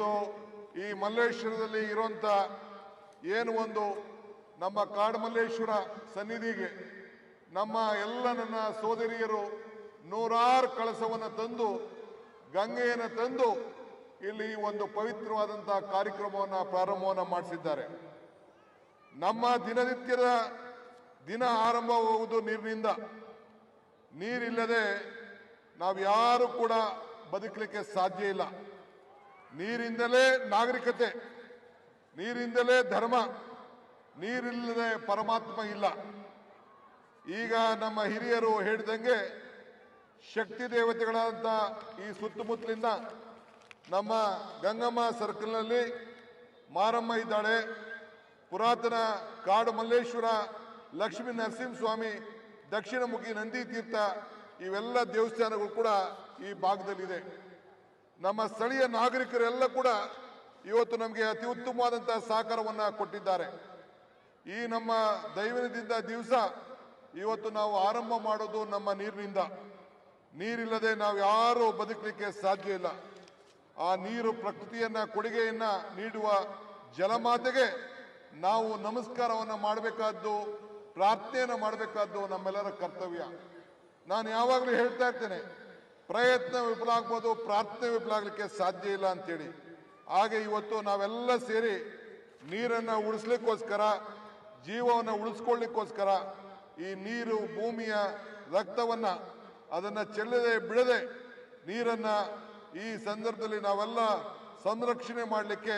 ಇವತ್ತು ಈ ಮಲ್ಲೇಶ್ವರದಲ್ಲಿ ಇರುವಂತ ಏನು ಒಂದು ನಮ್ಮ ಕಾಡ್ಮಲ್ಲೇಶ್ವರ ಸನ್ನಿಧಿಗೆ ನಮ್ಮ ಎಲ್ಲ ನನ್ನ ಸೋದರಿಯರು ನೂರಾರು ಕಳಸವನ್ನು ತಂದು, ಗಂಗೆಯನ್ನು ತಂದು ಇಲ್ಲಿ ಒಂದು ಪವಿತ್ರವಾದಂತಹ ಕಾರ್ಯಕ್ರಮವನ್ನು ಪ್ರಾರಂಭವನ್ನು ಮಾಡಿಸಿದ್ದಾರೆ. ನಮ್ಮ ದಿನನಿತ್ಯದ ದಿನ ಆರಂಭವಾಗುವುದು ನೀರಿನಿಂದ. ನೀರಿಲ್ಲದೆ ನಾವು ಯಾರು ಕೂಡ ಬದುಕಲಿಕ್ಕೆ ಸಾಧ್ಯ ಇಲ್ಲ. ನೀರಿಂದಲೇ ನಾಗರಿಕತೆ, ನೀರಿಂದಲೇ ಧರ್ಮ, ನೀರಿಲ್ಲದೆ ಪರಮಾತ್ಮ ಇಲ್ಲ. ಈಗ ನಮ್ಮ ಹಿರಿಯರು ಹೇಳಿದಂಗೆ ಶಕ್ತಿ ದೇವತೆಗಳಾದಂಥ ಈ ಸುತ್ತಮುತ್ತಲಿಂದ ನಮ್ಮ ಗಂಗಮ್ಮ ಸರ್ಕಲ್ನಲ್ಲಿ ಮಾರಮ್ಮ ಇದ್ದಾಳೆ. ಪುರಾತನ ಕಾಡು ಮಲ್ಲೇಶ್ವರ, ಲಕ್ಷ್ಮೀ ನರಸಿಂಹಸ್ವಾಮಿ ದಕ್ಷಿಣಮುಖಿ ನಂದಿ ತೀರ್ಥ, ಇವೆಲ್ಲ ದೇವಸ್ಥಾನಗಳು ಕೂಡ ಈ ಭಾಗದಲ್ಲಿದೆ. ನಮ್ಮ ಸ್ಥಳೀಯ ನಾಗರಿಕರೆಲ್ಲ ಕೂಡ ಇವತ್ತು ನಮಗೆ ಅತಿ ಉತ್ತಮವಾದಂತಹ ಸಹಕಾರವನ್ನು ಕೊಟ್ಟಿದ್ದಾರೆ. ಈ ನಮ್ಮ ದೈವದಿಂದ ದಿವಸ ಇವತ್ತು ನಾವು ಆರಂಭ ಮಾಡೋದು ನಮ್ಮ ನೀರಿನಿಂದ. ನೀರಿಲ್ಲದೆ ನಾವು ಯಾರು ಬದುಕಲಿಕ್ಕೆ ಸಾಧ್ಯ ಇಲ್ಲ. ಆ ನೀರು ಪ್ರಕೃತಿಯನ್ನ ಕೊಡುಗೆಯನ್ನ ನೀಡುವ ಜಲಮಾತೆಗೆ ನಾವು ನಮಸ್ಕಾರವನ್ನು ಮಾಡಬೇಕಾದ್ದು, ಪ್ರಾರ್ಥನೆಯನ್ನು ಮಾಡಬೇಕಾದ್ದು ನಮ್ಮೆಲ್ಲರ ಕರ್ತವ್ಯ. ನಾನು ಯಾವಾಗಲೂ ಹೇಳ್ತಾ ಇರ್ತೇನೆ ಪ್ರಯತ್ನ ವಿಫಲ ಆಗ್ಬೋದು, ಪ್ರಾರ್ಥನೆ ವಿಫಲ ಆಗಲಿಕ್ಕೆ ಸಾಧ್ಯ ಇಲ್ಲ ಅಂತೇಳಿ. ಹಾಗೆ ಇವತ್ತು ನಾವೆಲ್ಲ ಸೇರಿ ನೀರನ್ನು ಉಳಿಸ್ಲಿಕ್ಕೋಸ್ಕರ, ಜೀವವನ್ನು ಉಳಿಸ್ಕೊಳ್ಳಿಕ್ಕೋಸ್ಕರ ಈ ನೀರು, ಭೂಮಿಯ ರಕ್ತವನ್ನು ಅದನ್ನು ಚೆಲ್ಲದೆ ಬಿಡದೆ ನೀರನ್ನು ಈ ಸಂದರ್ಭದಲ್ಲಿ ನಾವೆಲ್ಲ ಸಂರಕ್ಷಣೆ ಮಾಡಲಿಕ್ಕೆ,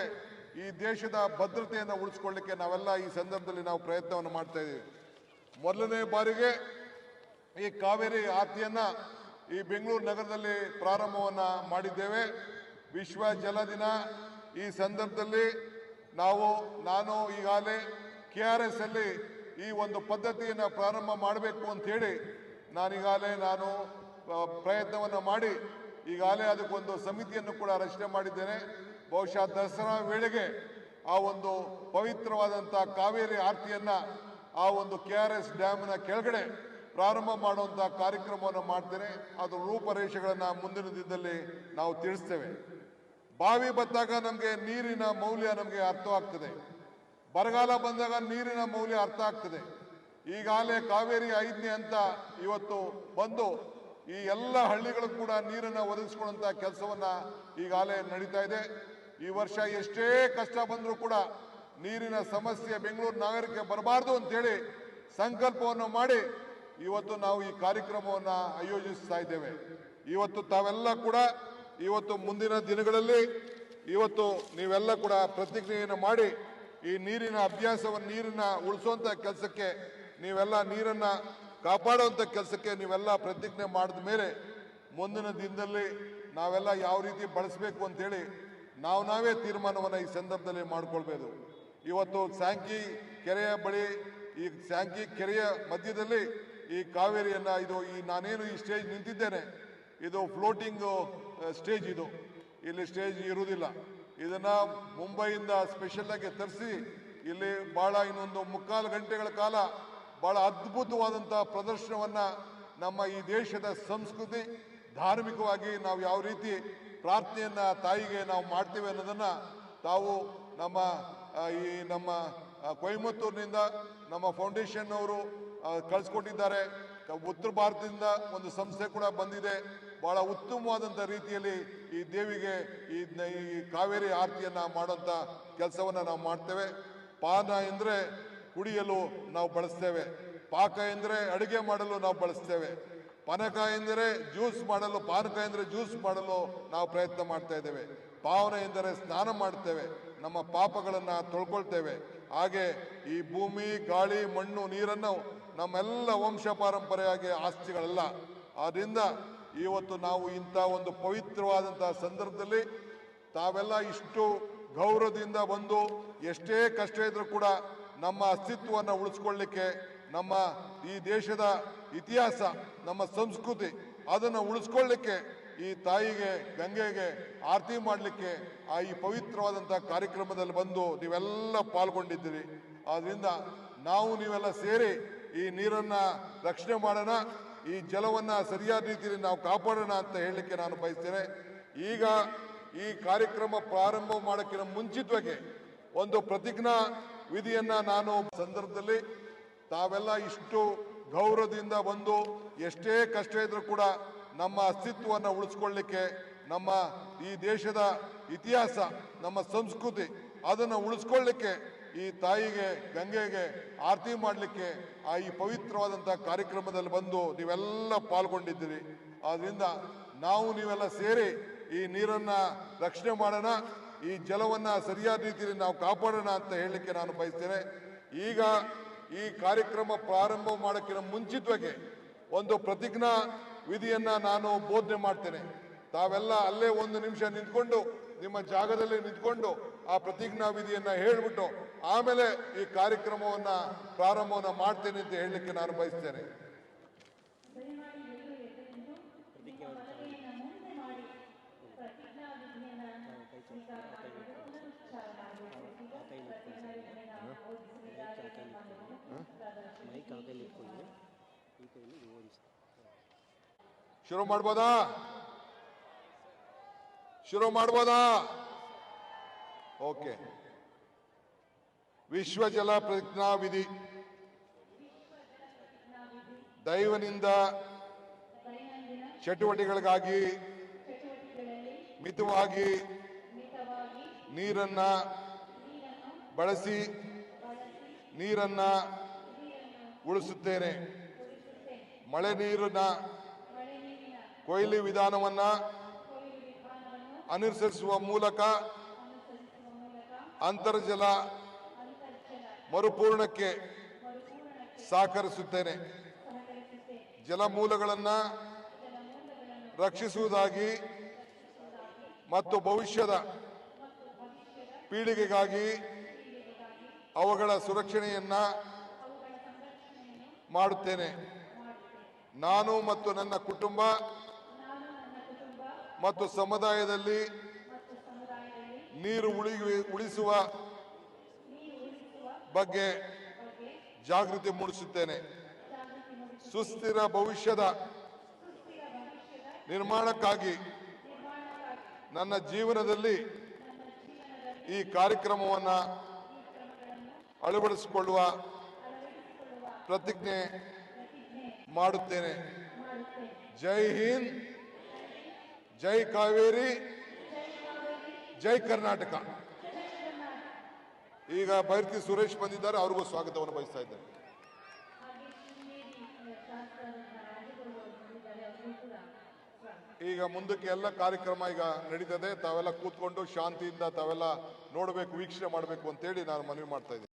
ಈ ದೇಶದ ಭದ್ರತೆಯನ್ನು ಉಳಿಸ್ಕೊಳ್ಳಿಕ್ಕೆ ನಾವೆಲ್ಲ ಈ ಸಂದರ್ಭದಲ್ಲಿ ನಾವು ಪ್ರಯತ್ನವನ್ನು ಮಾಡ್ತಾ ಇದ್ದೀವಿ. ಮೊದಲನೇ ಬಾರಿಗೆ ಈ ಕಾವೇರಿ ಆರತಿಯನ್ನ ಈ ಬೆಂಗಳೂರು ನಗರದಲ್ಲಿ ಪ್ರಾರಂಭವನ್ನು ಮಾಡಿದ್ದೇವೆ. ವಿಶ್ವ ಜಲ ದಿನ. ಈ ಸಂದರ್ಭದಲ್ಲಿ ನಾವು, ನಾನು ಈಗಾಗಲೇ ಕೆ ಆರ್ ಎಸ್ ಅಲ್ಲಿ ಈ ಒಂದು ಪದ್ಧತಿಯನ್ನು ಪ್ರಾರಂಭ ಮಾಡಬೇಕು ಅಂತ ಹೇಳಿ ನಾನೀಗಾಗಲೇ ನಾನು ಪ್ರಯತ್ನವನ್ನು ಮಾಡಿ ಈಗಾಗಲೇ ಅದಕ್ಕೊಂದು ಸಮಿತಿಯನ್ನು ಕೂಡ ರಚನೆ ಮಾಡಿದ್ದೇನೆ. ಬಹುಶಃ ದಸರಾ ವೇಳೆಗೆ ಆ ಒಂದು ಪವಿತ್ರವಾದಂಥ ಕಾವೇರಿ ಆರತಿಯನ್ನು ಆ ಒಂದು ಕೆ ಆರ್ ಎಸ್ ಡ್ಯಾಮ್ನ ಕೆಳಗಡೆ ಪ್ರಾರಂಭ ಮಾಡುವಂಥ ಕಾರ್ಯಕ್ರಮವನ್ನು ಮಾಡ್ತೇನೆ. ಅದು ರೂಪರೇಷೆಗಳನ್ನು ಮುಂದಿನ ದಿನದಲ್ಲಿ ನಾವು ತಿಳಿಸ್ತೇವೆ. ಬಾವಿ ಬತ್ತಾಗ ನಮಗೆ ನೀರಿನ ಮೌಲ್ಯ ನಮಗೆ ಅರ್ಥವಾಗ್ತದೆ. ಬರಗಾಲ ಬಂದಾಗ ನೀರಿನ ಮೌಲ್ಯ ಅರ್ಥ ಆಗ್ತದೆ. ಈಗಾಗಲೇ ಕಾವೇರಿ ಐದನೇ ಅಂತ ಇವತ್ತು ಬಂದು ಈ ಎಲ್ಲ ಹಳ್ಳಿಗಳು ಕೂಡ ನೀರನ್ನು ಒದಗಿಸ್ಕೊಳ್ಳುವಂಥ ಕೆಲಸವನ್ನ ಈಗಾಗಲೇ ನಡೀತಾ ಇದೆ. ಈ ವರ್ಷ ಎಷ್ಟೇ ಕಷ್ಟ ಬಂದರೂ ಕೂಡ ನೀರಿನ ಸಮಸ್ಯೆ ಬೆಂಗಳೂರು ನಾಗರಿಕ ಬರಬಾರ್ದು ಅಂತೇಳಿ ಸಂಕಲ್ಪವನ್ನು ಮಾಡಿ ಇವತ್ತು ನಾವು ಈ ಕಾರ್ಯಕ್ರಮವನ್ನು ಆಯೋಜಿಸ್ತಾ ಇದ್ದೇವೆ. ಇವತ್ತು ತಾವೆಲ್ಲ ಕೂಡ ಇವತ್ತು ಮುಂದಿನ ದಿನಗಳಲ್ಲಿ ಇವತ್ತು ನೀವೆಲ್ಲ ಕೂಡ ಪ್ರತಿಜ್ಞೆಯನ್ನು ಮಾಡಿ ಈ ನೀರಿನ ಅಭ್ಯಾಸವನ್ನು, ನೀರಿನ ಉಳಿಸುವಂತ ಕೆಲಸಕ್ಕೆ, ನೀವೆಲ್ಲ ನೀರನ್ನ ಕಾಪಾಡುವಂಥ ಕೆಲಸಕ್ಕೆ ನೀವೆಲ್ಲ ಪ್ರತಿಜ್ಞೆ ಮಾಡಿದ ಮೇಲೆ ಮುಂದಿನ ದಿನದಲ್ಲಿ ನಾವೆಲ್ಲ ಯಾವ ರೀತಿ ಬಳಸಬೇಕು ಅಂತೇಳಿ ನಾವು ನಾವೇ ತೀರ್ಮಾನವನ್ನು ಈ ಸಂದರ್ಭದಲ್ಲಿ ಮಾಡಿಕೊಳ್ಬೇಕು ಇವತ್ತು ಸ್ಯಾಂಕಿ ಕೆರೆಯ ಬಳಿ ಈ ಸ್ಯಾಂಕಿ ಕೆರೆಯ ಮಧ್ಯದಲ್ಲಿ ಈ ಕಾವೇರಿಯನ್ನ ಇದು ಈ ನಾನೇನು ಈ ಸ್ಟೇಜ್ ನಿಂತಿದ್ದೇನೆ, ಇದು ಫ್ಲೋಟಿಂಗ್ ಸ್ಟೇಜ್ ಇದು. ಇಲ್ಲಿ ಸ್ಟೇಜ್ ಇರುವುದಿಲ್ಲ. ಇದನ್ನ ಮುಂಬೈಯಿಂದ ಸ್ಪೆಷಲ್ ಆಗಿ ತರಿಸಿ, ಇಲ್ಲಿ ಬಹಳ ಇನ್ನೊಂದು ಮುಕ್ಕಾಲು ಗಂಟೆಗಳ ಕಾಲ ಬಹಳ ಅದ್ಭುತವಾದಂತಹ ಪ್ರದರ್ಶನವನ್ನ ನಮ್ಮ ಈ ದೇಶದ ಸಂಸ್ಕೃತಿ, ಧಾರ್ಮಿಕವಾಗಿ ನಾವು ಯಾವ ರೀತಿ ಪ್ರಾರ್ಥನೆಯನ್ನ ತಾಯಿಗೆ ನಾವು ಮಾಡ್ತೀವಿ ಅನ್ನೋದನ್ನ ತಾವು ನಮ್ಮ ಈ ನಮ್ಮ ಕೊಯಮತ್ತೂರಿನಿಂದ ನಮ್ಮ ಫೌಂಡೇಶನ್ ಅವರು ಕಳಿಸ್ಕೊಟ್ಟಿದ್ದಾರೆ. ಉತ್ತರ ಭಾರತದಿಂದ ಒಂದು ಸಂಸ್ಥೆ ಕೂಡ ಬಂದಿದೆ. ಬಹಳ ಉತ್ತಮವಾದಂಥ ರೀತಿಯಲ್ಲಿ ಈ ದೇವಿಗೆ ಈ ಈ ಕಾವೇರಿ ಆರತಿಯನ್ನ ಮಾಡುವಂತ ಕೆಲಸವನ್ನ ನಾವು ಮಾಡ್ತೇವೆ. ಪಾನ ಎಂದ್ರೆ ಕುಡಿಯಲು ನಾವು ಬಳಸ್ತೇವೆ. ಪಾಕ ಎಂದ್ರೆ ಅಡುಗೆ ಮಾಡಲು ನಾವು ಬಳಸ್ತೇವೆ. ಪಾನಕ ಎಂದರೆ ಜ್ಯೂಸ್ ಮಾಡಲು, ಪಾನಕ ಎಂದರೆ ಜ್ಯೂಸ್ ಮಾಡಲು ನಾವು ಪ್ರಯತ್ನ ಮಾಡ್ತಾ ಇದ್ದೇವೆ. ಪಾವನ ಎಂದರೆ ಸ್ನಾನ ಮಾಡ್ತೇವೆ. ನಮ್ಮ ಪಾಪಗಳನ್ನು ತೊಳ್ಕೊಳ್ತೇವೆ. ಹಾಗೆ ಈ ಭೂಮಿ, ಗಾಳಿ, ಮಣ್ಣು, ನೀರನ್ನು ನಮ್ಮೆಲ್ಲ ವಂಶ ಪಾರಂಪರೆಯಾಗಿ ಆಸ್ತಿಗಳಲ್ಲ. ಆದ್ದರಿಂದ ಇವತ್ತು ನಾವು ಇಂಥ ಒಂದು ಪವಿತ್ರವಾದಂಥ ಸಂದರ್ಭದಲ್ಲಿ ತಾವೆಲ್ಲ ಇಷ್ಟು ಗೌರವದಿಂದ ಬಂದು ಎಷ್ಟೇ ಕಷ್ಟ ಇದ್ರೂ ಕೂಡ ನಮ್ಮ ಅಸ್ತಿತ್ವವನ್ನು ಉಳಿಸ್ಕೊಳ್ಳಿಕ್ಕೆ ನಮ್ಮ ಈ ದೇಶದ ಇತಿಹಾಸ, ನಮ್ಮ ಸಂಸ್ಕೃತಿ ಅದನ್ನು ಉಳಿಸ್ಕೊಳ್ಳಿಕ್ಕೆ ಈ ತಾಯಿಗೆ, ಗಂಗೆಗೆ ಆರತಿ ಮಾಡಲಿಕ್ಕೆ ಆ ಈ ಪವಿತ್ರವಾದಂಥ ಕಾರ್ಯಕ್ರಮದಲ್ಲಿ ಬಂದು ನೀವೆಲ್ಲ ಪಾಲ್ಗೊಂಡಿದ್ದೀರಿ. ಆದ್ದರಿಂದ ನಾವು ನೀವೆಲ್ಲ ಸೇರಿ ಈ ನೀರನ್ನ ರಕ್ಷಣೆ ಮಾಡೋಣ, ಈ ಜಲವನ್ನ ಸರಿಯಾದ ರೀತಿಯಲ್ಲಿ ನಾವು ಕಾಪಾಡೋಣ ಅಂತ ಹೇಳಲಿಕ್ಕೆ ನಾನು ಬಯಸ್ತೇನೆ. ಈಗ ಈ ಕಾರ್ಯಕ್ರಮ ಪ್ರಾರಂಭ ಮಾಡೋಕ್ಕಿಂತ ಮುಂಚಿತವಾಗಿ ಒಂದು ಪ್ರತಿಜ್ಞಾ ವಿಧಿಯನ್ನು ನಾನು ಸಂದರ್ಭದಲ್ಲಿ ತಾವೆಲ್ಲ ಇಷ್ಟು ಗೌರವದಿಂದ ಬಂದು ಎಷ್ಟೇ ಕಷ್ಟ ಇದ್ರೂ ಕೂಡ ನಮ್ಮ ಅಸ್ತಿತ್ವವನ್ನು ಉಳಿಸ್ಕೊಳ್ಳಿಕ್ಕೆ ನಮ್ಮ ಈ ದೇಶದ ಇತಿಹಾಸ, ನಮ್ಮ ಸಂಸ್ಕೃತಿ ಅದನ್ನು ಉಳಿಸ್ಕೊಳ್ಳಿಕ್ಕೆ ಈ ತಾಯಿಗೆ, ಗಂಗೆಗೆ ಆರತಿ ಮಾಡಲಿಕ್ಕೆ ಆ ಈ ಪವಿತ್ರವಾದಂಥ ಕಾರ್ಯಕ್ರಮದಲ್ಲಿ ಬಂದು ನೀವೆಲ್ಲ ಪಾಲ್ಗೊಂಡಿದ್ದೀರಿ. ಆದ್ದರಿಂದ ನಾವು ನೀವೆಲ್ಲ ಸೇರಿ ಈ ನೀರನ್ನು ರಕ್ಷಣೆ ಮಾಡೋಣ, ಈ ಜಲವನ್ನು ಸರಿಯಾದ ರೀತಿಯಲ್ಲಿ ನಾವು ಕಾಪಾಡೋಣ ಅಂತ ಹೇಳಲಿಕ್ಕೆ ನಾನು ಬಯಸ್ತೇನೆ. ಈಗ ಈ ಕಾರ್ಯಕ್ರಮ ಪ್ರಾರಂಭ ಮಾಡೋಕ್ಕಿಂತ ಮುಂಚಿತವಾಗಿ ಒಂದು ಪ್ರತಿಜ್ಞಾ ವಿಧಿಯನ್ನು ನಾನು ಬೋಧನೆ ಮಾಡ್ತೇನೆ. ತಾವೆಲ್ಲ ಅಲ್ಲೇ ಒಂದು ನಿಮಿಷ ನಿಂತ್ಕೊಂಡು, ನಿಮ್ಮ ಜಾಗದಲ್ಲಿ ನಿಂತ್ಕೊಂಡು ಆ ಪ್ರತಿಜ್ಞಾ ವಿಧಿಯನ್ನ ಹೇಳ್ಬಿಟ್ಟು ಆಮೇಲೆ ಈ ಕಾರ್ಯಕ್ರಮವನ್ನ ಪ್ರಾರಂಭವನ್ನ ಮಾಡ್ತೇನೆ ಅಂತ ಹೇಳಲಿಕ್ಕೆ ನಾನು ಬಯಸ್ತೇನೆ. ಶುರು ಮಾಡ್ಬೋದಾ? ಶುರು ಮಾಡ್ಬೋದಾ? ಓಕೆ. ವಿಶ್ವ ಜಲ ಪ್ರತಿಜ್ಞಾವಿಧಿ ದೈವನಿಂದ ಚಟುವಟಿಕೆಗಳಿಗಾಗಿ ಮಿತವಾಗಿ ನೀರನ್ನ ಬಳಸಿ ನೀರನ್ನ ಉಳಿಸುತ್ತೇನೆ. ಮಳೆ ನೀರಿನ ಕೊಯ್ಲು ವಿಧಾನವನ್ನ ಅನುಸರಿಸುವ ಮೂಲಕ ಅಂತರ್ಜಲ ಮರುಪೂರ್ಣಕ್ಕೆ ಸಹಕರಿಸುತ್ತೇನೆ. ಜಲಮೂಲಗಳನ್ನು ರಕ್ಷಿಸುವುದಾಗಿ ಮತ್ತು ಭವಿಷ್ಯದ ಪೀಳಿಗೆಗಾಗಿ ಅವುಗಳ ಸುರಕ್ಷಣೆಯನ್ನು ಮಾಡುತ್ತೇನೆ. ನಾನು ಮತ್ತು ನನ್ನ ಕುಟುಂಬ ಮತ್ತು ಸಮುದಾಯದಲ್ಲಿ ನೀರು ಉಳಿ ಉಳಿಸುವ ಬಗ್ಗೆ ಜಾಗೃತಿ ಮೂಡಿಸುತ್ತೇನೆ. ಸುಸ್ಥಿರ ಭವಿಷ್ಯದ ನಿರ್ಮಾಣಕ್ಕಾಗಿ ನನ್ನ ಜೀವನದಲ್ಲಿ ಈ ಕಾರ್ಯಕ್ರಮವನ್ನು ಅಳವಡಿಸಿಕೊಳ್ಳುವ ಪ್ರತಿಜ್ಞೆ ಮಾಡುತ್ತೇನೆ. ಜೈ ಹಿಂದ್, ಜೈ ಕಾವೇರಿ. ಜೈ ಕರ್ನಾಟಕ. ಈಗ ಬೈರ್ತಿ ಸುರೇಶ್ ಬಂದಿದ್ದಾರೆ, ಅವ್ರಿಗೂ ಸ್ವಾಗತವನ್ನು ಬಯಸ್ತಾ ಇದ್ದೇನೆ. ಈಗ ಮುಂದಕ್ಕೆ ಎಲ್ಲ ಕಾರ್ಯಕ್ರಮ ಈಗ ನಡೀತದೆ, ತಾವೆಲ್ಲ ಕೂತ್ಕೊಂಡು ಶಾಂತಿಯಿಂದ ತಾವೆಲ್ಲ ನೋಡಬೇಕು, ವೀಕ್ಷಣೆ ಮಾಡಬೇಕು ಅಂತೇಳಿ ನಾನು ಮನವಿ ಮಾಡ್ತಾ ಇದ್ದೀನಿ.